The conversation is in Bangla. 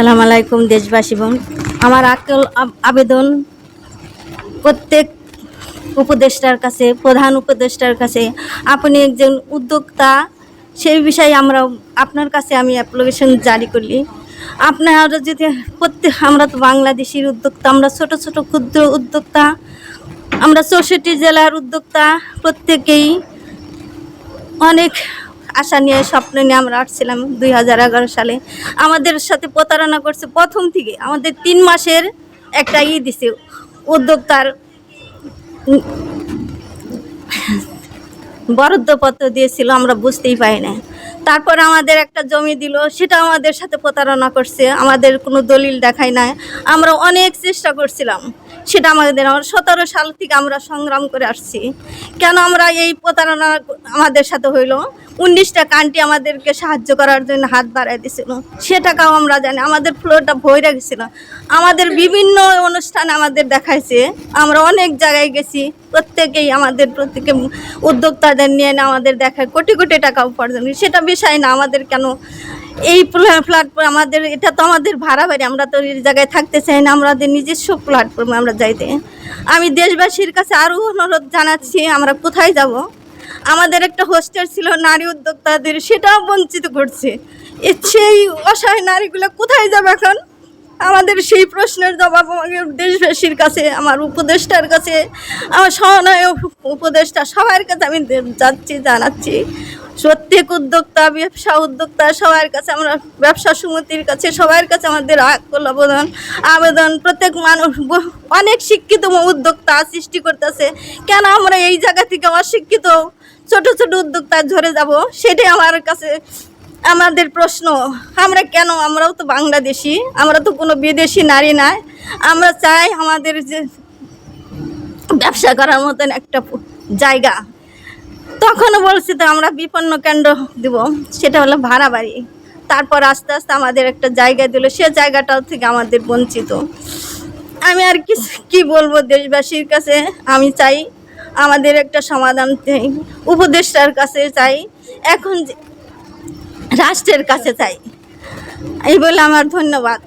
সালাম আলাইকুম, দেশবাসী বোন। আমার আকল আবেদন প্রত্যেক উপদেষ্টার কাছে, প্রধান উপদেষ্টার কাছে। আপনি একজন উদ্যোক্তা, সেই বিষয়ে আমরা আপনার কাছে আমি অ্যাপ্লিকেশন জারি করি। আপনারা যদি প্রত্যেক আমরা তো বাংলাদেশের উদ্যোক্তা, আমরা ছোট ছোট ক্ষুদ্র উদ্যোক্তা, আমরা চৌষট্টি জেলার উদ্যোক্তা, প্রত্যেকেই অনেক আশা নিয়ে স্বপ্ন নিয়ে আমরা আসছিলাম দুই হাজার এগারো সালে। আমাদের সাথে প্রতারণা করছে প্রথম থেকে। আমাদের তিন মাসের একটা ই দিছে উদ্যোক্তার বরাদ্দপত্র দিয়েছিল, আমরা বুঝতেই পাই না তারপর আমাদের একটা জমি দিল, সেটা আমাদের সাথে প্রতারণা করছে। আমাদের কোনো দলিল দেখায় নাই। আমরা অনেক চেষ্টা করছিলাম। সেটা আমাদের আমার সতেরো সাল থেকে আমরা সংগ্রাম করে আসছি। কেন আমরা এই প্রতারণা আমাদের সাথে হইল? উনিশটা কান্ট্রি আমাদেরকে সাহায্য করার জন্য হাত বাড়াই দিছিল। সে টাকাও আমরা জানি, আমাদের ফ্লোরটা ভরে গেছিল। আমাদের বিভিন্ন অনুষ্ঠান আমাদের দেখাইছে। আমরা অনেক জায়গায় গেছি, প্রত্যেকেই আমাদের প্রত্যেকে উদ্যোক্তাদের নিয়ে আমাদের দেখায় কোটি কোটি টাকা উপার্জন। সেটা বিষয় না, আমাদের কেন এই প্ল্যাটফর্ম আমাদের, এটা তো আমাদের ভাড়া বাড়ি, আমরা তো এই জায়গায় থাকতে চাই না আমাদের নিজস্ব প্ল্যাটফর্মে আমরা যাইতে। আমি দেশবাসীর কাছে আরও অনুরোধ জানাচ্ছি, আমরা কোথায় যাব? আমাদের একটা হোস্টেল ছিল, নারী উদ্যোক্তাদের, সেটাও বঞ্চিত করছে। সেই অসহায় নারীগুলো কোথায় যাবে এখন? আমাদের সেই প্রশ্নের জবাব আমাকে দেশবাসীর কাছে, আমার উপদেষ্টার কাছে, আমার সহনায়ক উপদেষ্টা সবার কাছে আমি যাচ্ছি, জানাচ্ছি। প্রত্যেক উদ্যোক্তা, ব্যবসা উদ্যোক্তা, সবার কাছে আমরা ব্যবসা সমিতির কাছে, সবার কাছে আমাদের আবেদন আবেদন। প্রত্যেক মানুষ অনেক শিক্ষিত উদ্যোক্তা সৃষ্টি করতেছে। কেন আমরা এই জায়গা থেকে অশিক্ষিত ছোট ছোট উদ্যোক্তা ঝরে যাব? সেটাই আমার কাছে আমাদের প্রশ্ন। আমরা কেন? আমরাও তো বাংলাদেশি। আমরা তো কোনো বিদেশি নারী নাই আমরা চাই আমাদের যে ব্যবসা করার মতন একটা জায়গা। তখনও বলছি তো আমরা বিপন্ন কেন্দ্র দিব। সেটা হলো ভাড়া বাড়ি তারপর আস্তে আস্তে আমাদের একটা জায়গা দিল। সে জায়গাটাও থেকে আমাদের বঞ্চিত। আমি আর কি কি বলব দেশবাসীর কাছে? আমি চাই আমাদের একটা সমাধান চাই। উপদেষ্টার কাছে চাই। এখন রাষ্ট্রের কাছে চাই। এই বলে আমার ধন্যবাদ।